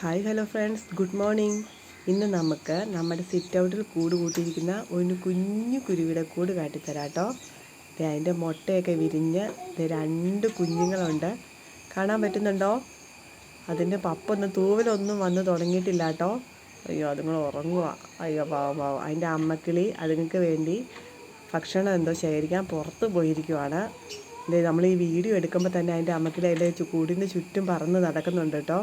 Hi hello friends good morning ഇന്ന് നമുക്ക് നമ്മുടെ സിറ്റ് ഔട്ടിൽ കൂട് കൂട്ടിയിരിക്കുന്ന ഒരു കുഞ്ഞു കുരുവിയുടെ കൂട് കാട്ടിത്തരാം കേട്ടോ. അതിന്റെ മുട്ടയൊക്കെ വിരിഞ്ഞ് രണ്ട് കുഞ്ഞുങ്ങളുണ്ട്. കാണാൻ പറ്റുന്നുണ്ടോ? അതിന്റെ പപ്പൊന്നും തൂവലൊന്നും വന്ന് തുടങ്ങിയിട്ടില്ല കേട്ടോ. അയ്യോ അതുങ്ങൾ ഉറങ്ങുക അയ്യോ പാവം പാവം. അതിന്റെ അമ്മക്കിളി അതുങ്ങൾക്ക് വേണ്ടി ഭക്ഷണം എന്തോ ശേഖരിക്കാൻ പുറത്ത് പോയിരിക്കുവാണ്. നമ്മൾ ഈ വീഡിയോ എടുക്കുമ്പോൾ തന്നെ അതിന്റെ അമ്മക്കിളി അതിന്റെ കൂടിന്റെ ചുറ്റും പറന്ന് നടക്കുന്നുണ്ട് കേട്ടോ.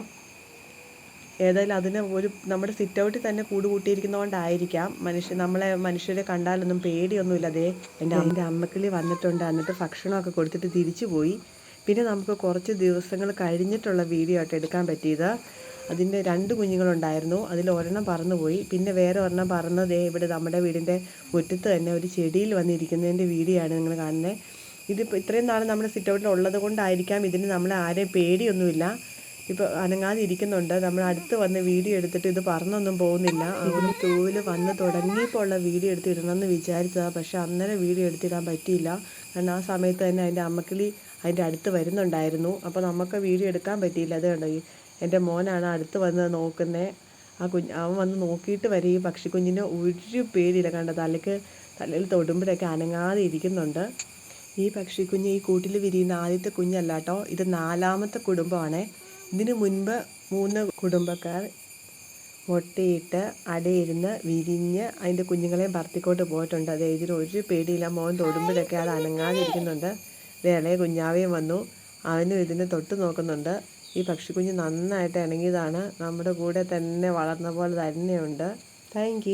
ഏതായാലും അതിന് ഒരു നമ്മുടെ സിറ്റൗട്ടിൽ തന്നെ കൂട് കൂട്ടിയിരിക്കുന്നതുകൊണ്ടായിരിക്കാം മനുഷ്യ നമ്മളെ മനുഷ്യരെ കണ്ടാലൊന്നും പേടിയൊന്നുമില്ല. അതേ എന്റെ എന്റെ അമ്മക്കിളി വന്നിട്ടുണ്ട്. എന്നിട്ട് ഭക്ഷണമൊക്കെ കൊടുത്തിട്ട് തിരിച്ചു പോയി പിന്നെ നമുക്ക് കുറച്ച് ദിവസങ്ങൾ കഴിഞ്ഞിട്ടുള്ള വീഡിയോ ആയിട്ട് എടുക്കാൻ പറ്റിയത്. അതിന്റെ രണ്ട് കുഞ്ഞുങ്ങളുണ്ടായിരുന്നു. അതിൽ ഒരെണ്ണം പറന്നുപോയി. പിന്നെ വേറെ ഒരെണ്ണം പറന്നതേ ഇവിടെ നമ്മുടെ വീടിന്റെ മുറ്റത്ത് തന്നെ ഒരു ചെടിയിൽ വന്നിരിക്കുന്നതിന്റെ വീഡിയോ ആണ് നിങ്ങൾ കാണുന്നത്. ഇതിപ്പോൾ ഇത്രയും നാൾ നമ്മുടെ സിറ്റൗട്ടിൽ ഉള്ളത് കൊണ്ടായിരിക്കാം. ഇതിന് നമ്മളെ ആരെയും പേടിയൊന്നുമില്ല. ഇപ്പോൾ അനങ്ങാതെ ഇരിക്കുന്നുണ്ട് നമ്മൾ അടുത്ത് വന്ന് വീഡിയോ എടുത്തിട്ട് ഇത് പറന്നൊന്നും പോകുന്നില്ല. അവിടെ തൂവിൽ വന്ന് തുടങ്ങിയപ്പോൾ ഉള്ള വീഡിയോ എടുത്ത് എന്ന് വിചാരിച്ചതാണ് പക്ഷേ അന്നേരം വീഡിയോ എടുത്തിടാൻ പറ്റിയില്ല. കാരണം ആ സമയത്ത് തന്നെ അതിന്റെ അമ്മക്കിളി അതിന്റെ അടുത്ത് വരുന്നുണ്ടായിരുന്നു. അപ്പോൾ നമുക്ക് വീഡിയോ എടുക്കാൻ പറ്റിയില്ല. അത് കണ്ടോ? എന്റെ മോനാണ് അടുത്ത് വന്ന് നോക്കുന്നത് ആ കുഞ്ഞ് അവൻ വന്ന് നോക്കിയിട്ട് വരെ ഈ പക്ഷിക്കുഞ്ഞിന് ഒരു പേടിയില്ല. കണ്ട? തലയ്ക്ക് തലയിൽ തൊടുമ്പോഴൊക്കെ അനങ്ങാതെ ഇരിക്കുന്നുണ്ട്. ഈ പക്ഷിക്കുഞ്ഞ് ഈ കൂട്ടിൽ വിരിയുന്ന ആദ്യത്തെ കുഞ്ഞല്ല കേട്ടോ. ഇത് നാലാമത്തെ കുടുംബമാണേ. ഇതിനു മുൻപ് മൂന്ന് കുടുംബക്കാർ മുട്ടയിട്ട് അടയിരുന്ന് വിരിഞ്ഞ് അതിന്റെ കുഞ്ഞുങ്ങളെ ഭർത്തിക്കോട്ട് പോയിട്ടുണ്ട്. അത് ഇതിന് ഒരു പേടിയില്ല. മോൻ തൊടുമ്പോഴൊക്കെ അത് അനങ്ങാതിരിക്കുന്നുണ്ട്. വേളയെ ഇളയ കുഞ്ഞാവേയും വന്നു. അവനും ഇതിനെ തൊട്ട് നോക്കുന്നുണ്ട്. ഈ പക്ഷിക്കുഞ്ഞ് നന്നായിട്ട് ഇണങ്ങിയതാണ്. നമ്മുടെ കൂടെ തന്നെ വളർന്ന പോലെ തന്നെയുണ്ട്. താങ്ക്